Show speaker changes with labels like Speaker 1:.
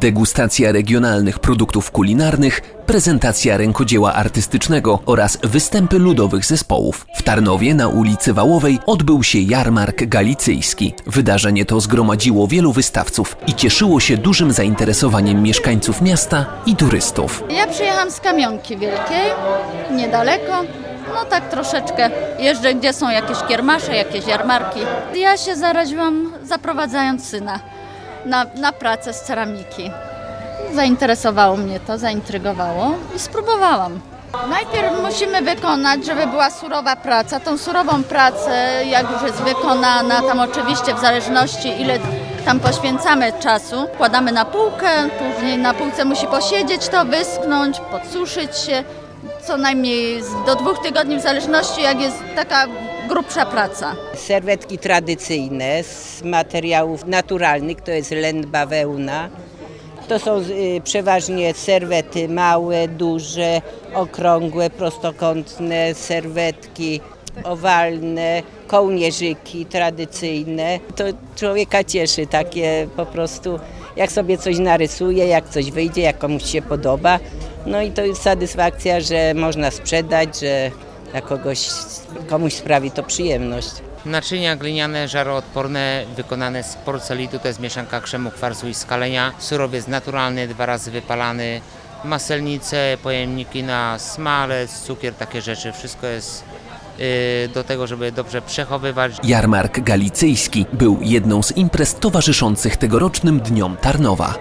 Speaker 1: Degustacja regionalnych produktów kulinarnych, prezentacja rękodzieła artystycznego oraz występy ludowych zespołów. W Tarnowie na ulicy Wałowej odbył się jarmark galicyjski. Wydarzenie to zgromadziło wielu wystawców i cieszyło się dużym zainteresowaniem mieszkańców miasta i turystów.
Speaker 2: Ja przyjechałam z Kamionki Wielkiej, niedaleko. No tak troszeczkę jeżdżę, gdzie są jakieś kiermasze, jakieś jarmarki. Ja się zaraziłam zaprowadzając syna na, na pracę z ceramiki. Zainteresowało mnie to, zaintrygowało i spróbowałam. Najpierw musimy wykonać, żeby była surowa praca. Tą surową pracę, jak już jest wykonana, tam oczywiście w zależności ile tam poświęcamy czasu, kładamy na półkę, później na półce musi posiedzieć to, wyschnąć, podsuszyć się. Co najmniej do dwóch tygodni w zależności jak jest taka grubsza praca.
Speaker 3: Serwetki tradycyjne z materiałów naturalnych, to jest len bawełna. To są y, przeważnie serwety małe, duże, okrągłe, prostokątne, serwetki owalne, kołnierzyki tradycyjne. To człowieka cieszy takie po prostu, jak sobie coś narysuje, jak coś wyjdzie, jak komuś się podoba. No i to jest satysfakcja, że można sprzedać, że dla kogoś, komuś sprawi to przyjemność.
Speaker 4: Naczynia gliniane, żaroodporne, wykonane z porcelitu, to jest mieszanka krzemu, kwarcu i skalenia. Surowiec naturalny, dwa razy wypalany. Maselnice, pojemniki na smalec, cukier, takie rzeczy. Wszystko jest y, do tego, żeby dobrze przechowywać.
Speaker 1: Jarmark galicyjski był jedną z imprez towarzyszących tegorocznym dniom Tarnowa.